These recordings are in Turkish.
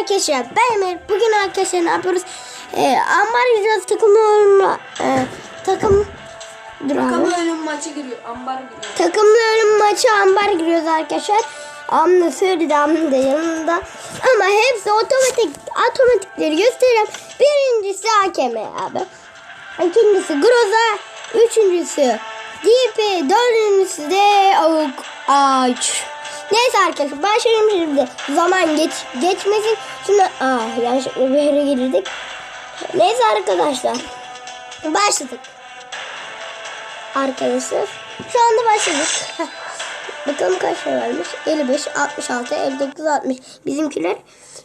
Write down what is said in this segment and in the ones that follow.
arkadaşlar ben Emir. Bugün arkadaşlar ne yapıyoruz? Ee, ambar gireceğiz takım oyununa. Ee, takım Dur. Takımlı ölüm maçı giriyor. Ambar giriyor. Takımlı ölüm maçı ambar giriyoruz arkadaşlar. Amna söyledi Amna da yanında. Ama hepsi otomatik otomatikleri göstereyim. Birincisi AKM abi. İkincisi Groza. Üçüncüsü DP. Dördüncüsü de Avuk Ağaç. Neyse arkadaşlar başlayalım şimdi. Zaman geç geçmesin. Şimdi aa yanlışlıkla bir yere girdik. Neyse arkadaşlar. Başladık. Arkadaşlar. Şu anda başladık. Bakalım kaç lira vermiş. 55, 66, 59, 60. Bizimkiler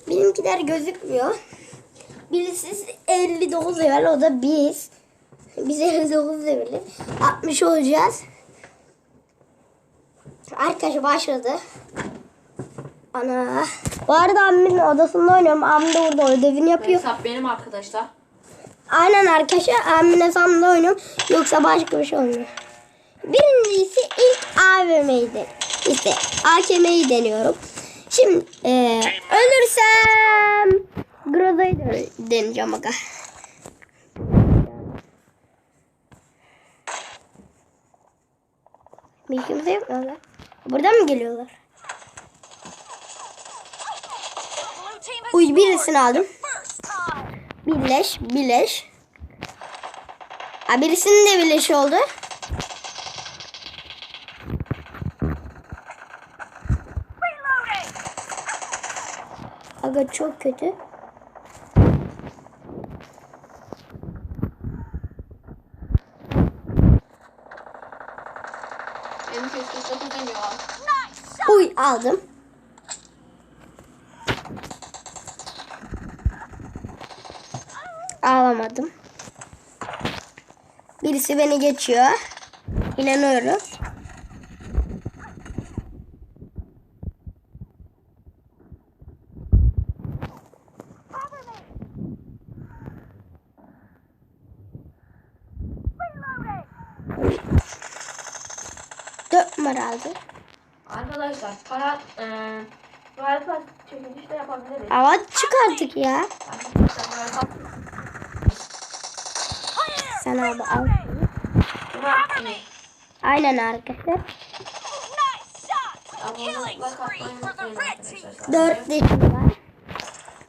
bizimkiler gözükmüyor. Birisi 59 level o da biz. Biz 59 leveliz. 60 olacağız. Arkadaşlar başladı. Ana. Bu arada abimin odasında oynuyorum. Abim de burada ödevini yapıyor. Hesap benim arkadaşlar. Aynen arkadaşlar abimin hesabında oynuyorum. Yoksa başka bir şey olmuyor. Birincisi ilk AVM'yi de işte AKM'yi deniyorum. Şimdi e, ölürsem Groza'yı deneyeceğim aga. Bir kimse yok mu orada? Buradan mı geliyorlar? Uy birisini aldım. Birleş, birleş. Ha birisinin de birleş oldu. Aga çok kötü. Benim kesin çok deniyor. Uy aldım. Alamadım. Birisi beni geçiyor. İnanıyorum. Dört numara aldı. Arkadaşlar para eee Royal çekilişi de yapabiliriz. Hava çık artık ya. Sen abi al. Aynen arkadaşlar. Dört leşi var.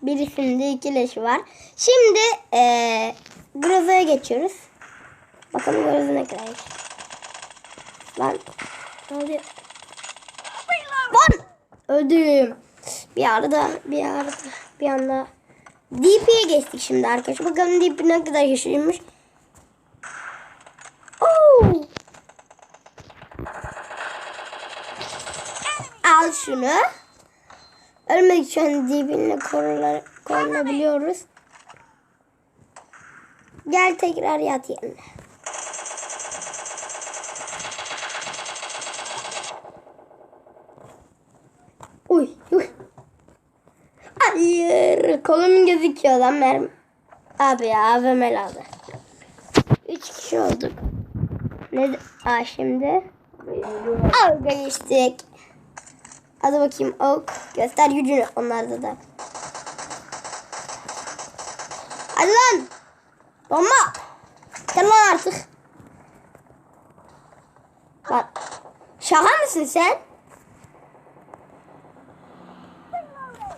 Birisinde iki leşi var. Şimdi eee Groza'ya geçiyoruz. Bakalım Groza ne kadar. Lan. Ne oluyor? Lan. Öldüm. Bir arada bir arada bir anda DP'ye geçtik şimdi arkadaşlar. Bakalım DP ne kadar güçlüymüş. Oo. Al şunu. Ölmek için korunar, korunabiliyoruz. Gel tekrar yat yerine. Uy, uy. Hayır. Kolum gözüküyor lan mermi. Abi ya AVM aldı. Üç kişi olduk. Ne? Aa şimdi. Al geçtik. Hadi bakayım ok. Göster gücünü onlarda da. Hadi lan. Bomba. Gel artık. Bak. Şaka mısın sen?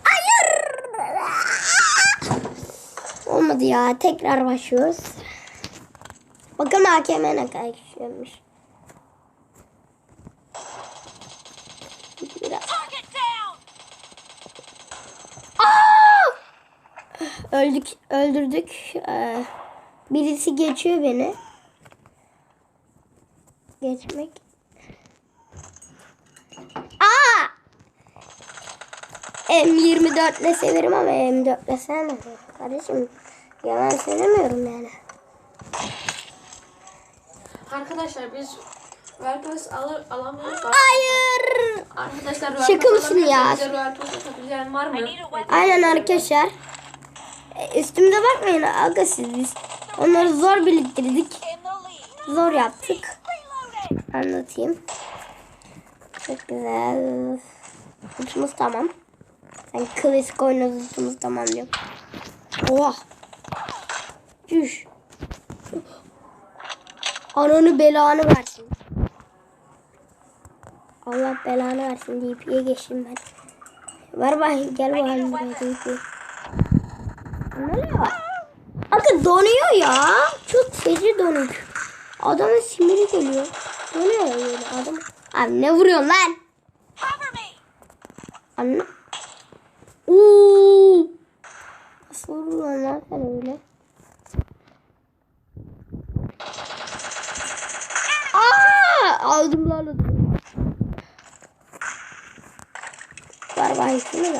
Hayır. Olmadı ya. Tekrar başlıyoruz. Bakalım AKM ne kadar. Biraz. Aa! Öldük, öldürdük. Ee, birisi geçiyor beni. Geçmek. Aa! M24 ile severim ama M4 ile sevmem. Kardeşim yalan söylemiyorum yani. Arkadaşlar biz Pass alır alamıyoruz. Hayır. Arkadaşlar Royal Şaka mısın ya? Bize var mı? Aynen arkadaşlar. E, Üstümde bakmayın aga siz. Onları zor biriktirdik. Zor yaptık. Anlatayım. Çok güzel. Uçumuz tamam. Ben klasik oynadığımız tamam diyorum. Oha. Düş. Ananı belanı versin. Allah belanı versin DP'ye geçtim ben. Ver bakayım gel bakayım buraya DP. Ne oluyor? Bakın donuyor ya. Çok feci donuyor. Adamın siniri geliyor. Donuyor ya böyle adam. Abi ne vuruyorsun lan? Anne. Uuu. Nasıl vuruyorsun lan sen öyle? Ver bakayım şunu da.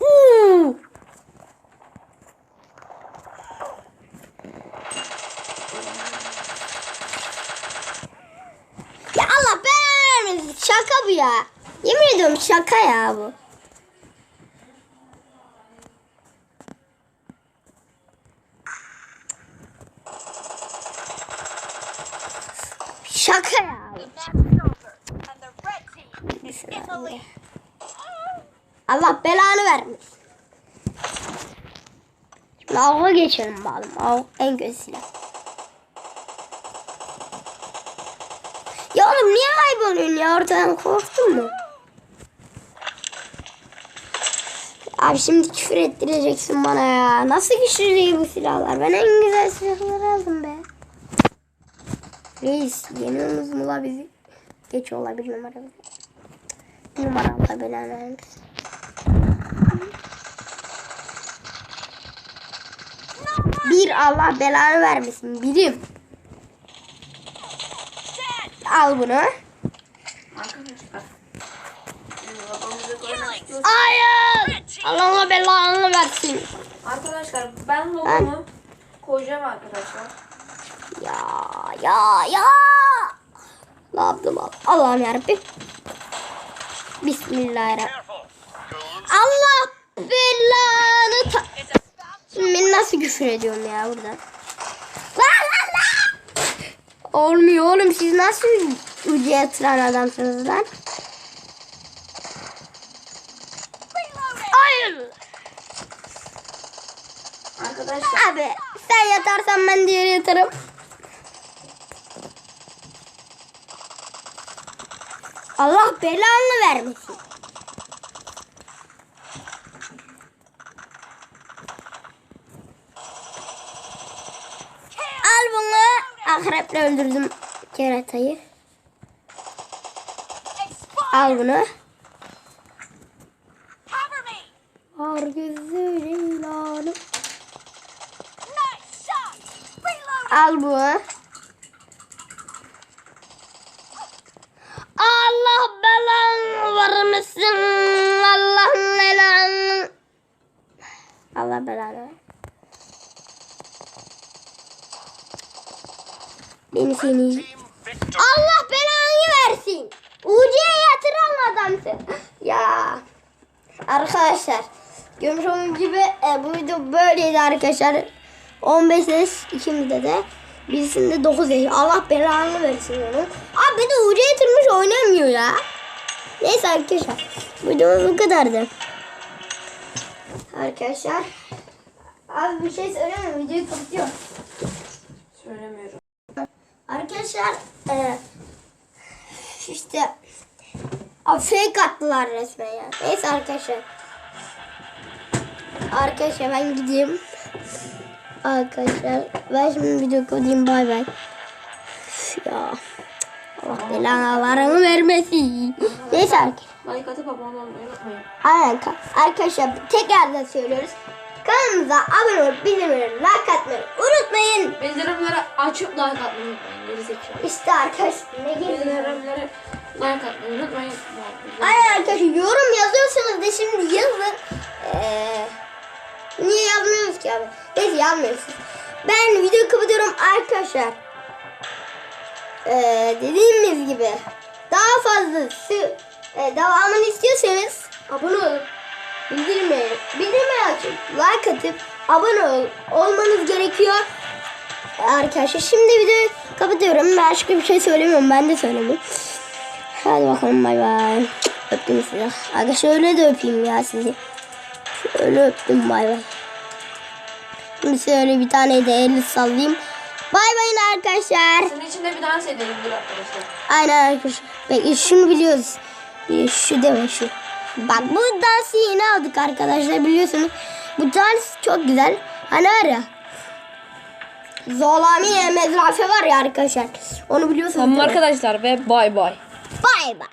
Uuu. Ya Allah belanı vermesin. Şaka bu ya. Yemin ediyorum şaka ya bu. Şaka ya. Allah belanı vermiş. Şimdi avga geçelim bakalım. Av en kötü silah. Ya oğlum niye kayboluyorsun ya ortadan korktun mu? Abi şimdi küfür ettireceksin bana ya. Nasıl güçlü değil bu silahlar? Ben en güzel silahları aldım be. Reis yeni umuzumla bizi geçiyorlar bir numara bizi. Bir numara Allah belanı vermesin. Bir Allah belanı vermesin. Birim. Al bunu. Hayır. Allah belanı versin. Arkadaşlar ben logomu koyacağım arkadaşlar. Ya ya ya. Ne yaptım? Allah'ım yarabbim. Bismillahirrahmanirrahim. Allah belanı ta... Ben nasıl küfür ediyorum ya buradan? Lan lan! Olmuyor oğlum siz nasıl ucu yatıran adamsınız lan? Hayır. Arkadaşlar Abi sen yatarsan ben diğeri yatarım. Allah belanı vermesin. Al bunu. Akreple öldürdüm keratayı. Al bunu. Har gözü ilanım. Al bu. Allah belanı vermesin. Allah belanı. Belanı. ver. Beni seni. Allah belanı versin. Ucuya yatıran adamsın. Ya. Arkadaşlar. Görmüş olduğunuz gibi e, bu video böyleydi arkadaşlar. 15 yaş ikimizde de. Birisinde 9 yaş. Allah belanı versin onu. Abi de uca yatırmış oynamıyor ya. Neyse arkadaşlar. Videomuz bu kadardı. Arkadaşlar. Abi bir şey söyleme videoyu kapatıyor. söylemiyorum. Arkadaşlar e, işte fake attılar resmen ya. Neyse arkadaşlar. Arkadaşlar ben gideyim. Arkadaşlar ben şimdi video kodayım bay bay. Ya. Allah belalarını vermesin. Neyse arkadaşlar. Like atıp abone olmayı unutmayın. Aynen ka- arkadaşlar tekrardan söylüyoruz. Kanalımıza abone olup bildirimleri like atmayı unutmayın. Bildirimleri açıp like atmayı unutmayın. Gerizekalı. İşte arkadaşlar ne geliyor? Bildirimleri like atmayı unutmayın. Aynen arkadaşlar yorum yazıyorsanız da şimdi yazın. Ee, niye yazmıyoruz ki abi? Neyse yazmıyorsunuz. Ben video kapatıyorum arkadaşlar. Ee, dediğimiz gibi daha fazlası e, devamını istiyorsanız abone olup bildirmeyi, bildirmeyi açıp like atıp abone ol, olmanız gerekiyor. Arkadaşlar şimdi videoyu kapatıyorum. Ben başka bir şey söylemiyorum. Ben de söylemiyorum. Hadi bakalım bay bay. Öptüm sizi. Aga şöyle de öpeyim ya sizi. Şöyle öptüm bay bay. Şimdi şöyle bir tane de el sallayayım. Bay bayın arkadaşlar. Sizin için de bir dans edelim dur arkadaşlar. Aynen arkadaşlar. Peki şunu biliyoruz. Bir Şu deme şu. Bak bu dansı yeni aldık arkadaşlar biliyorsunuz. Bu dans çok güzel. Hani var ya. Zolamiye mezrafe var ya arkadaşlar. Onu biliyorsunuz. Tamam arkadaşlar ve bay bay. Bay bay.